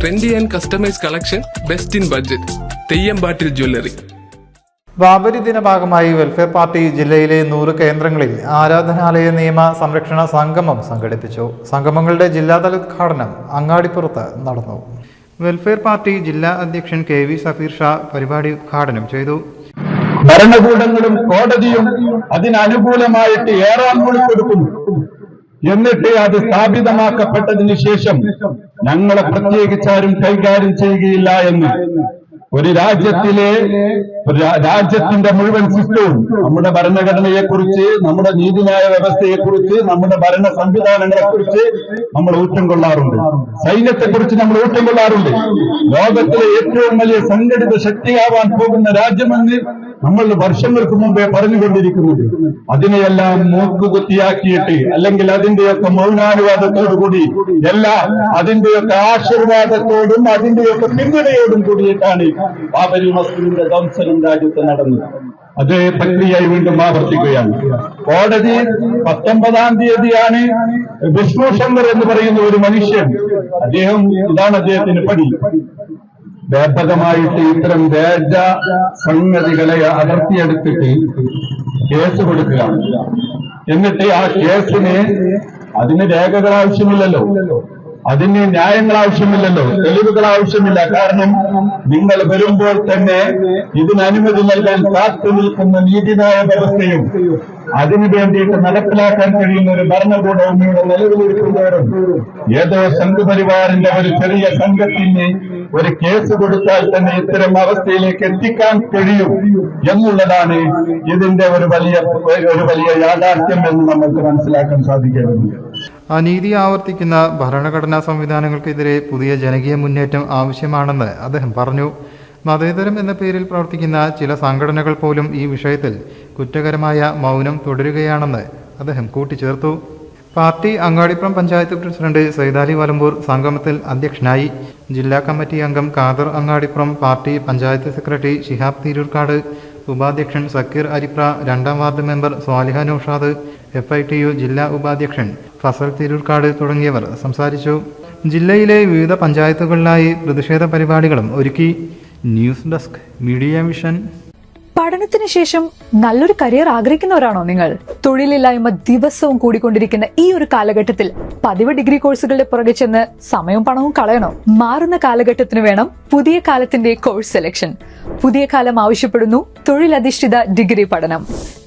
Trendy and customise collection best in budget തെയ്യമ്പാട്ടിൽ jewellery Babri ദിന ഭാഗമായി welfare party ജില്ലയിലെ നൂറ് കേന്ദ്രങ്ങളിൽ ആരാധനാലയ നിയമ സംരക്ഷണ സംഗമം സംഘടിപ്പിച്ചു. സംഗമങ്ങളുടെ ജില്ലാതല ഉദ്ഘാടനം അങ്ങാടിപ്പുറത്ത് നടന്നു. വെൽഫെയർ പാർട്ടി ജില്ലാ അധ്യക്ഷൻ കെ വി സഫീർ ഷാ പരിപാടി ഉദ്ഘാടനം ചെയ്തു. ഭരണകൂടങ്ങളും കോടതിയും അതിനനുകൂലമായിട്ട് ഏറാൻ കൊടുക്കുന്നു എന്നിട്ട് അത് സ്ഥാപിതമാക്കപ്പെട്ടതിന് ശേഷം ഞങ്ങളെ പ്രത്യേകിച്ചാരും കൈകാര്യം ചെയ്യുകയില്ല എന്ന്. ഒരു രാജ്യത്തിലെ രാജ്യത്തിന്റെ മുഴുവൻ സിസ്റ്റവും നമ്മുടെ ഭരണഘടനയെക്കുറിച്ച് നമ്മുടെ നീതിന്യായ വ്യവസ്ഥയെക്കുറിച്ച് നമ്മുടെ ഭരണ സംവിധാനങ്ങളെ കുറിച്ച് നമ്മൾ ഊറ്റം കൊള്ളാറുണ്ട്. സൈന്യത്തെക്കുറിച്ച് നമ്മൾ ഊറ്റം കൊള്ളാറുണ്ട്. ലോകത്തിലെ ഏറ്റവും വലിയ സംഘടിത ശക്തിയാവാൻ പോകുന്ന രാജ്യമെന്ന് നമ്മൾ വർഷങ്ങൾക്ക് മുമ്പേ പറഞ്ഞുകൊണ്ടിരിക്കുന്നത് അതിനെയെല്ലാം മൂക്കുകുത്തിയാക്കിയിട്ട് അല്ലെങ്കിൽ അതിന്റെയൊക്കെ മൗനാനുവാദത്തോടുകൂടി എല്ലാം അതിന്റെയൊക്കെ ആശീർവാദത്തോടും അതിന്റെയൊക്കെ പിന്തുണയോടും കൂടിയിട്ടാണ് ബാബരി മസ്ജിദിന്റെ ധ്വംസനം രാജ്യത്ത് നടന്നത്. അതേ പ്രക്രിയയായി വീണ്ടും ആവർത്തിക്കുകയാണ്. കോടതി പത്തൊമ്പതാം തീയതിയാണ് വിഷ്ണു ശങ്കർ എന്ന് പറയുന്ന ഒരു മനുഷ്യൻ അദ്ദേഹം ഇതാണ് അദ്ദേഹത്തിന് പണി വ്യാപകമായിട്ട് ഇത്തരം വ്യാജ സംഗതികളെ അടർത്തിയെടുത്തിട്ട് കേസ് കൊടുക്കുക എന്നിട്ട് ആ കേസിന് അതിന് രേഖകൾ ആവശ്യമില്ലല്ലോ. അതിന് ന്യായങ്ങൾ ആവശ്യമില്ലല്ലോ. തെളിവുകൾ ആവശ്യമില്ല. കാരണം നിങ്ങൾ വരുമ്പോൾ തന്നെ ഇതിന് അനുമതി നൽകാൻ കാത്തു നിൽക്കുന്ന നീതിന്യായ വ്യവസ്ഥയും അതിനു വേണ്ടിയിട്ട് നടപ്പിലാക്കാൻ കഴിയുന്ന ഒരു ഭരണകൂടവും ഇവിടെ നിലവിലിരിക്കുന്നവരും ഏതോ സംഘപരിവാറിന്റെ ഒരു ചെറിയ സംഘത്തിന് ഒരു കേസ് കൊടുത്താൽ തന്നെ ഇത്തരം അവസ്ഥയിലേക്ക് എത്തിക്കാൻ കഴിയും എന്നുള്ളതാണ് ഇതിന്റെ ഒരു വലിയ ഒരു വലിയ യാഥാർത്ഥ്യം എന്ന് നമുക്ക് മനസ്സിലാക്കാൻ സാധിക്കേണ്ടതുണ്ട് അനീതി ആവർത്തിക്കുന്ന ഭരണഘടനാ സംവിധാനങ്ങൾക്കെതിരെ പുതിയ ജനകീയ മുന്നേറ്റം ആവശ്യമാണെന്ന് അദ്ദേഹം പറഞ്ഞു. മതേതരം എന്ന പേരിൽ പ്രവർത്തിക്കുന്ന ചില സംഘടനകൾ പോലും ഈ വിഷയത്തിൽ കുറ്റകരമായ മൗനം തുടരുകയാണെന്ന് അദ്ദേഹം കൂട്ടിച്ചേർത്തു. പാർട്ടി അങ്ങാടിപ്പുറം പഞ്ചായത്ത് പ്രസിഡന്റ് സൈതാലി വലമ്പൂർ സംഗമത്തിൽ അധ്യക്ഷനായി. ജില്ലാ കമ്മിറ്റി അംഗം ഖാദർ അങ്ങാടിപ്പുറം പാർട്ടി പഞ്ചായത്ത് സെക്രട്ടറി ഷിഹാബ് തിരൂർക്കാട് ഉപാധ്യക്ഷൻ സക്കീർ അരിപ്ര രണ്ടാം ward member Swaliha Noushad F I T U ജില്ലാ ഉപാധ്യക്ഷൻ ഫസൽ തിരൂർക്കാട് തുടങ്ങിയവർ സംസാരിച്ചു. ജില്ലയിലെ വിവിധ പഞ്ചായത്തുകളിലായി പ്രതിഷേധ പരിപാടികളും ഒരുക്കി. News desk media mission. പഠനത്തിന് ശേഷം നല്ലൊരു കരിയർ ആഗ്രഹിക്കുന്നവരാണോ നിങ്ങൾ? തൊഴിലില്ലായ്മ ദിവസവും കൂടിക്കൊണ്ടിരിക്കുന്ന ഈ ഒരു കാലഘട്ടത്തിൽ പതിവ് ഡിഗ്രി കോഴ്സുകളുടെ പുറകെ ചെന്ന് സമയവും പണവും കളയണോ? മാറുന്ന കാലഘട്ടത്തിന് വേണം പുതിയ കാലത്തിന്റെ കോഴ്സ് സെലക്ഷൻ. പുതിയ കാലം ആവശ്യപ്പെടുന്നു തൊഴിലധിഷ്ഠിത ഡിഗ്രി പഠനം.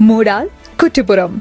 Moodal Kuttippuram